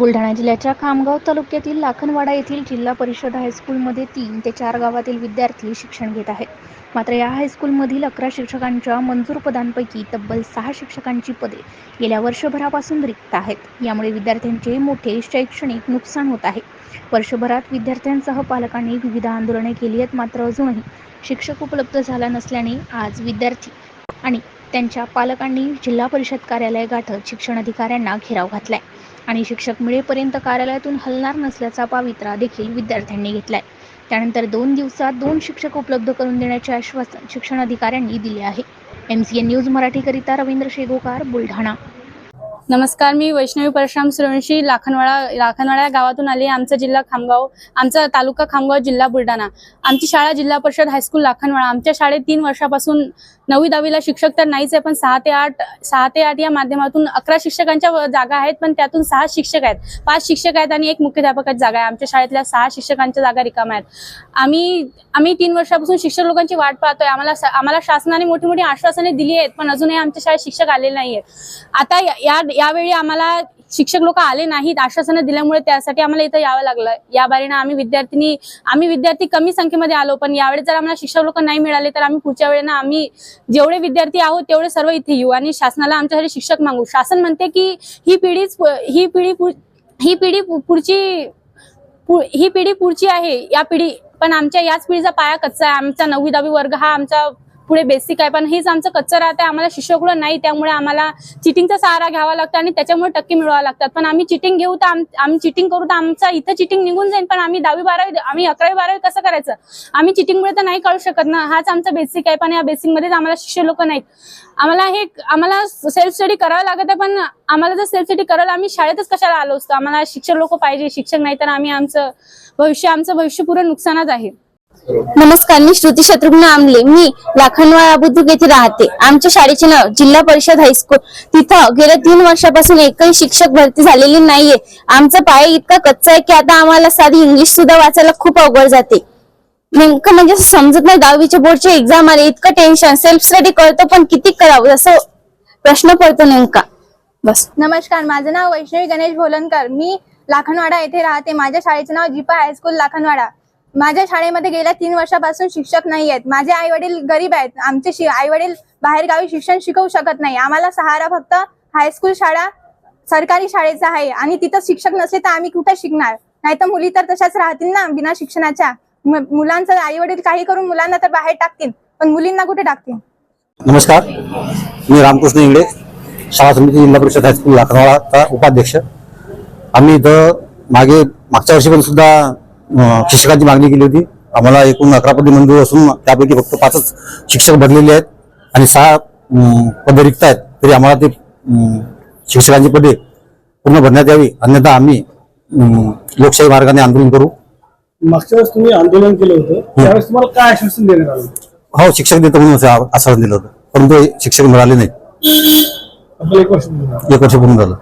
बुलढाणा जिल्ह्याच्या खामगाव तालुक्यातील लाखनवाडा येथील जिल्हा परिषद हायस्कूलमध्ये तीन ते चार गावातील विद्यार्थी शिक्षण घेत आहेत. मात्र या हायस्कूलमधील अकरा शिक्षकांच्या मंजूर पदांपैकी तब्बल सहा शिक्षकांची पदे गेल्या वर्षभरापासून रिक्त आहेत. यामुळे विद्यार्थ्यांचे मोठे शैक्षणिक नुकसान होत आहे. वर्षभरात विद्यार्थ्यांसह पालकांनी विविध आंदोलने केली आहेत मात्र अजूनही शिक्षक उपलब्ध झाला नसल्याने आज विद्यार्थी आणि त्यांच्या पालकांनी जिल्हा परिषद कार्यालय गाठत शिक्षण अधिकाऱ्यांना घेराव घातलाय. आणि शिक्षक मिळेपर्यंत कार्यालयातून हलणार नसल्याचा पावित्रा देखील विद्यार्थ्यांनी घेतलाय. त्यानंतर दोन दिवसात दोन शिक्षक उपलब्ध करून देण्याचे आश्वासन शिक्षण अधिकाऱ्यांनी दिले आहे. एम सी एन न्यूज मराठीकरिता रवींद्र शेगोकार बुलढाणा. नमस्कार मी वैष्णवी परशुराम सुरवंशी लाखनवाडा लाखनवाडा या गावातून आली आमचा जिल्हा खामगाव आमचा तालुका खामगाव जिल्हा बुलढाणा. आमची शाळा जिल्हा परिषद हायस्कूल लाखनवाडा. आमच्या शाळेत तीन वर्षापासून नववी दहावीला शिक्षक तर नाहीच आहे पण सहा ते आठ सहा ते आठ या माध्यमातून अकरा शिक्षकांच्या जागा आहेत पण त्यातून सहा शिक्षक आहेत. पाच शिक्षक आहेत आणि एक मुख्याध्यापकाची जागा आहे. आमच्या शाळेतल्या सहा शिक्षकांच्या जागा रिकाम्या आहेत. आम्ही आम्ही तीन वर्षापासून शिक्षक लोकांची वाट पाहतोय. आम्हाला आम्हाला शासनाने मोठी मोठी आश्वासने दिली आहेत पण अजूनही आमच्या शाळेत शिक्षक आलेले नाही आहेत आता या- या यावेळी आम्हाला शिक्षक लोक आले नाहीत आश्वासनं दिल्यामुळे त्यासाठी आम्हाला इथं यावं लागलं. या बारीनं आम्ही विद्यार्थिनी आम्ही विद्यार्थी कमी संख्येमध्ये आलो पण यावेळी जर आम्हाला शिक्षक लोक नाही मिळाले तर आम्ही पुढच्या वेळेला आम्ही जेवढे विद्यार्थी आहोत तेवढे सर्व इथे येऊ आणि शासनाला आमच्यासाठी शिक्षक मागू. शासन म्हणते की ही पिढीच ही पिढी ही पिढी पु- पुढची पु- ही पिढी पुढची आहे या पिढी पण आमच्या याच पिढीचा पाया कच्चा आहे. आमचा नववी दहावी वर्ग हा आमचा पुढे बेसिक आहे. पण हेच आमचं कच्चं राहतं आम्हाला शिष्यगृह नाही त्यामुळे आम्हाला चिटिंगचा सहारा घ्यावा लागतो आणि त्याच्यामुळे टक्के मिळवा लागतात. पण आम्ही चिटिंग घेऊ तर आम- आम्ही चिटिंग करू तर आमचा इथं चिटिंग निघून जाईल. पण आम्ही दहावी बारावी आम्ही अकरावी बारावी कसं करायचं? आम्ही चिटिंगमुळे तर नाही काढू शकत ना. हाच आमचा बेसिक आहे. पण या बेसिकमध्येच आम्हाला शिष्य लोक नाहीत. आम्हाला हे आम्हाला सेल्फ स्टडी करावं लागत आहे पण आम्हाला जर सेल्फ स्टडी करायला आम्ही शाळेतच कशाला आलो असतो? आम्हाला शिक्षक लोक पाहिजे. शिक्षक नाही तर आम्ही आमचं भविष्य आमचं भविष्य पूर्ण नुकसानच आहे. नमस्कार मी श्रुती शत्रुघ्न आमले. मी लाखनवाळा बुद्रुक येथे राहते. आमच्या शाळेचे नाव जिल्हा परिषद हायस्कूल तिथं गेल्या तीन वर्षापासून एकही शिक्षक भरती झालेली नाहीये. आमचा पाया इतका कच्चा आहे की आता आम्हाला साधी इंग्लिश सुद्धा वाचायला खूप अवघड जाते. नेमकं म्हणजे समजत नाही दहावीच्या बोर्डची एक्झाम आले इतकं टेन्शन सेल्फ स्टडी करतो पण किती करावं? असं प्रश्न पडतो नेमका. बस. नमस्कार माझं नाव वैष्णवी गणेश भोलनकर. मी लाखनवाडा येथे राहते. माझ्या शाळेचे नाव जिपा हायस्कूल लाखनवाडा. माझ्या शाळेमध्ये गेल्या तीन वर्षापासून शिक्षक नाही आहेत. माझे आई वडील गरीब आहेत. आमचे आई वडील बाहेर गावी शिक्षण शिकवू शकत नाही. आम्हाला सहारा फक्त हायस्कूल शाळा सरकारी शाळेचा आहे. आणि तिथं शिक्षक नसले तर आम्ही कुठे शिकणार? नाही तर मुली तर तशाच राहतील ना बिना शिक्षणाच्या. मुलांचं आई वडील काही करून मुलांना तर बाहेर टाकतील पण मुलींना कुठे टाकतील? नमस्कार. मी रामकृष्ण इंगडे शाळा समिती जिल्हा परिषद हायस्कूल लाखनवाडाचा उपाध्यक्ष. आम्ही इथं मागे मागच्या वर्षी पण सुद्धा शिक्षकांची मागणी केली होती. आम्हाला एकूण अकरा पदे मंजूर असून त्यापैकी फक्त पाचच शिक्षक भरलेले आहेत आणि सहा पदे रिक्त आहेत. तरी आम्हाला ते शिक्षकांची पदे पूर्ण भरण्यात यावी. अन्यथा आम्ही लोकशाही मार्गाने आंदोलन करू. मागच्या वेळेस तुम्ही आंदोलन केलं होतं. त्यावेळेस तुम्हाला काय आश्वासन देण्यात आलं? हो शिक्षक देतो म्हणून असं आश्वासन दिलं होतं. परंतु हे शिक्षक मिळाले नाही. एक वर्ष पूर्ण झालं.